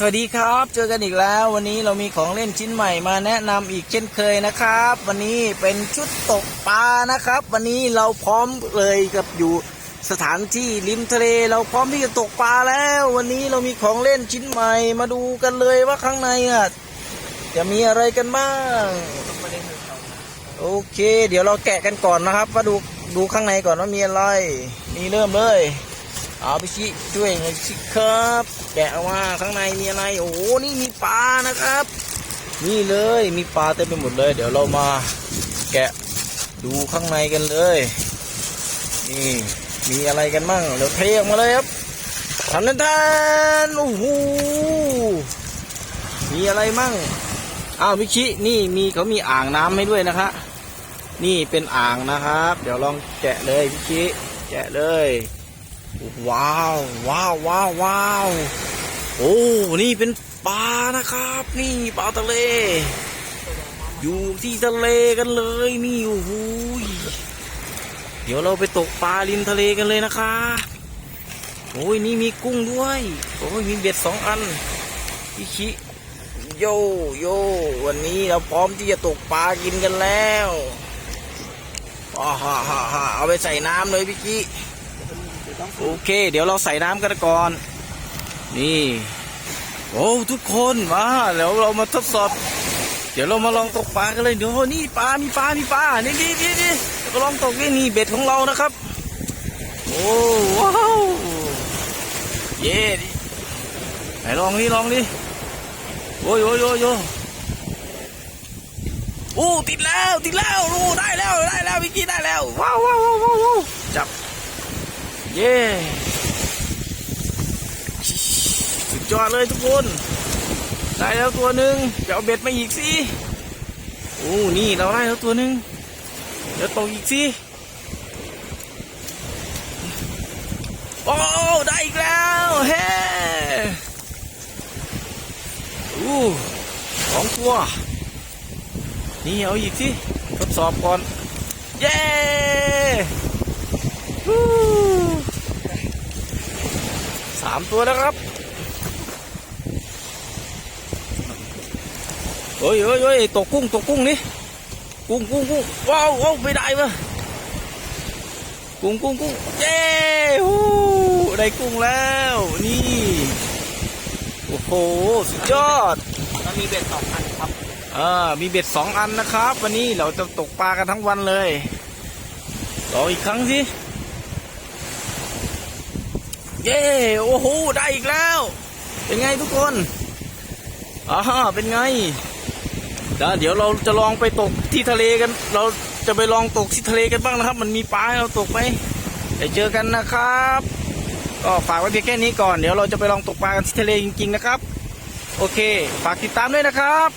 สวัสดีครับ เจอกันอีกแล้ววันนี้เรามีของเล่นชิ้นใหม่มาแนะนำอีกเช่นเคยนะครับ วันนี้เป็นชุดตกปลานะครับ วันนี้เราพร้อมเลยกับอยู่สถานที่ริมทะเล เราพร้อมที่จะตกปลาแล้ว วันนี้เรามีของเล่นชิ้นใหม่มาดูกันเลยว่าข้างในอะจะมีอะไรกันบ้างโอเค เดี๋ยวเราแกะกันก่อนนะครับมาดูดูข้างในก่อนว่ามีอะไร นี่เริ่มเลย เอาไปชี้ช่วยหน่อยสิครับ แกะออกมาข้างในมีอะไร โอ้โหนี่มีปลานะครับ นี่เลยมีปลาเต็มไปหมดเลย เดี๋ยวเรามาแกะดูข้างในกันเลย นี่มีอะไรกันมั่งเดี๋ยวเทออกมาเลยครับทำนันทานโอ้โหมีอะไรมั่งอ้าวมิชินี่มีเขามีอ่างน้ำให้ด้วยนะคะนี่เป็นอ่างนะครับ เดี๋ยวลองแกะเลยมิชิแกะเลย ว้าว ว้าวว้าวว้าว โอ้ นี่เป็นปลานะครับ นี่ปลาทะเล อยู่ที่ทะเลกันเลยนี่โอ้โหเดี๋ยวเราไปตกปลาริมทะเลกันเลยนะคะโอ้ยนี่มีกุ้งด้วย โอ้ยมีเบ็ดสองอันอิชิโยโยวันนี้เราพร้อมที่จะตกปลากินกันแล้วอ่าฮ่าฮ่าฮ่าเอาไปใส่น้ำเลยพี่กี้ โอเค เดี๋ยวเราใส่น้ำกันก่อน นี่ โอ้ทุกคนมาเดี๋ยวเรามาทดสอบ เดี๋ยวเรามาลองตกปลากันเลยเดี๋ยวนี่ปลา มีปลา มีปลา นี่นี่นี่นี่เราก็ลองตกนี่นี่เบ็ดของเรานะครับ โอ้ว้าวเย่ดิไหนลองนี่ลองดิโอ้ยโอ้ยโอ้ยโอ้ยโอ้ติดแล้วติดแล้วโอ้ได้แล้วได้แล้ววิกกี้ได้แล้วว้าวว้าวว้าวว้าวจับ เย้สุดยอดเลยทุกคน ได้แล้วตัวหนึ่งจะเอาเบ็ดมาอีกสิโอ้นี่เราได้แล้วตัวหนึ่งเดี๋ยวตกอีกสิโอ้ได้อีกแล้วเฮ้อู้สองตัว นี่เอาอีกสิทดสอบก่อน เย้ฮู้สามตัวแล้วครับเฮ้ยเฮ้ยเฮ้ยตกกุ้งตกกุ้งนี่กุ้งกุ้งกุ้งว้าวว้าวไม่ได้ปะกุ้งกุ้งกุ้งเย้ฮู้ได้กุ้งแล้ว นี่ โอ้โห สุดยอดมันมีเบ็ดสองอันครับอ่ามีเบ็ดสองอันนะครับ วันนี้เราจะตกปลากันทั้งวันเลยรออีกครั้งสิ เย้ โอ้โห ได้อีกแล้ว เป็นไงทุกคนอ่าเป็นไงแล้วเดี๋ยวเราจะลองไปตกที่ทะเลกัน เราจะไปลองตกที่ทะเลกันบ้างนะครับ มันมีปลาให้เราตกไหมไปเจอกันนะครับ ก็ฝากไว้เพียงแค่นี้ก่อน เดี๋ยวเราจะไปลองตกปลากันที่ทะเลจริงๆนะครับ โอเค ฝากติดตามด้วยนะครับ